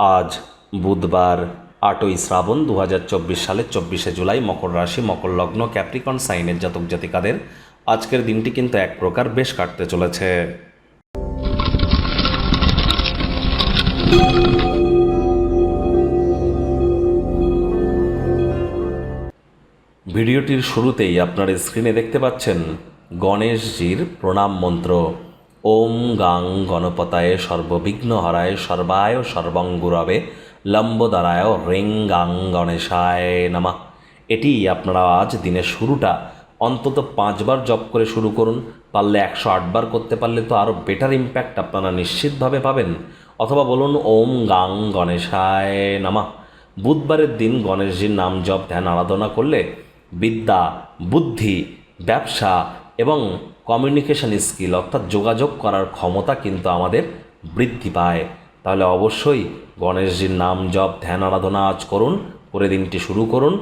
আজ বুধবার আটই শ্রাবণ দু হাজার চব্বিশ সালের চব্বিশে জুলাই মকর রাশি, মকর লগ্ন, ক্যাপ্রিকন, সাইনের জাতক জাতিকাদের আজকের দিনটি কিন্তু এক প্রকার বেশ কাটতে চলেছে। ভিডিওটির শুরুতেই আপনার স্ক্রিনে দেখতে পাচ্ছেন গণেশজির প্রণাম মন্ত্র। ওম গাং গণপতায় সর্ববিঘ্ন হরায় সর্বায় সর্বঙ্গুরবে লম্বদারায় রিং গাং গণেশায় নামা। এটি আপনারা আজ দিনের শুরুটা। অন্তত পাঁচবার জপ করে শুরু করুন। পারলে একশো আটবার করতে পারলে তো আরও বেটার ইম্প্যাক্ট আপনারা নিশ্চিতভাবে পাবেন। অথবা বলুন, ওম গাং গণেশায় নামা। বুধবারের দিন গণেশজির নাম জপ, ধ্যান, আরাধনা করলে বিদ্যা, বুদ্ধি, ব্যবসা এবং কমিউনিকেশন স্কিল অর্থাৎ যোগাযোগ করার ক্ষমতা কিন্তু আমাদের বৃদ্ধি পায়। তাহলে অবশ্যই গণেশজির নাম জপ, ধ্যান, আরাধনা আজ করুন করে দিনটি শুরু করুন।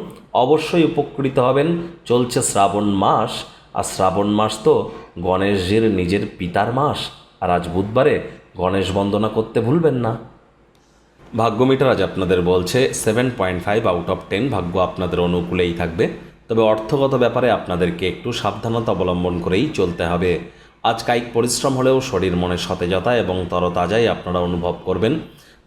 অবশ্যই উপকৃত হবেন, চলছে শ্রাবণ মাস, আর শ্রাবণ মাস তো গণেশজির নিজের পিতার মাস, আর আজ বুধবারে গণেশ বন্দনা করতে ভুলবেন না। ভাগ্য মিটার আজ আপনাদের বলছে seven point five out of ten ভাগ্য আপনাদের অনুকূলেই থাকবে। তবে অর্থগত ব্যাপারে আপনাদেরকে একটু সাবধানতা অবলম্বন করেই চলতে হবে। আজ কায়িক পরিশ্রম হলেও শরীর মনে সতেজতা এবং তরতাজাই আপনারা অনুভব করবেন।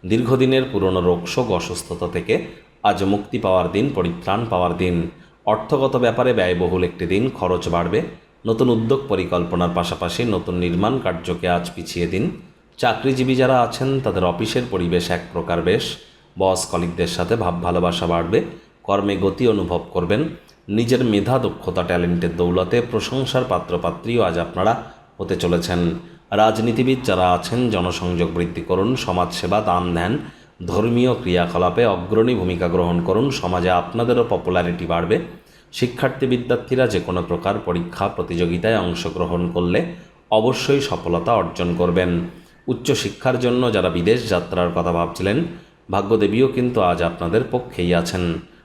দীর্ঘদিনের পুরনো রোগশোক, অসুস্থতা থেকে আজ মুক্তি পাওয়ার দিন, পরিত্রাণ পাওয়ার দিন। অর্থগত ব্যাপারে ব্যয়বহুল একটি দিন, খরচ বাড়বে। নতুন উদ্যোগ পরিকল্পনার পাশাপাশি নতুন নির্মাণ কার্যকে আজ পিছিয়ে দিন। চাকরিজীবী যারা আছেন, তাদের অফিসের পরিবেশ এক প্রকার বেশ। বস কলিকদের সাথে ভাব ভালোবাসা বাড়বে। কর্মে গতি অনুভব করবেন। নিজের মেধা, দক্ষতা, ট্যালেন্টের দৌলতে প্রশংসার পাত্রপাত্রীও আজ আপনারা হতে চলেছেন। রাজনীতিবিদ যারা আছেন, জনসংযোগ বৃদ্ধি করুন, সমাজসেবা দান ধ্যান ধর্মীয় ক্রিয়াকলাপে অগ্রণী ভূমিকা গ্রহণ করুন, সমাজে আপনাদেরও পপুলারিটি বাড়বে। শিক্ষার্থী বিদ্যার্থীরা যে কোনো প্রকার পরীক্ষা, প্রতিযোগিতায় অংশগ্রহণ করলে অবশ্যই সফলতা অর্জন করবেন। উচ্চশিক্ষার জন্য যারা বিদেশ যাত্রার কথা ভাবছিলেন, ভাগ্যদেবীও কিন্তু আজ আপনাদের পক্ষেই আছেন।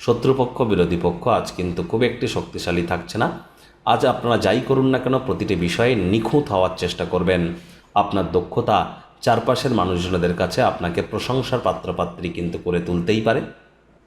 শত্রুপক্ষ, বিরোধী পক্ষ আজ কিন্তু খুব একটি শক্তিশালী থাকছে না। আজ আপনারা যাই করুন না কেন, প্রতিটি বিষয়ে নিখুঁত হওয়ার চেষ্টা করবেন। আপনার দক্ষতা চারপাশের মানুষজনদের কাছে আপনাকে প্রশংসার পাত্রপাত্রী কিন্তু করে তুলতেই পারে।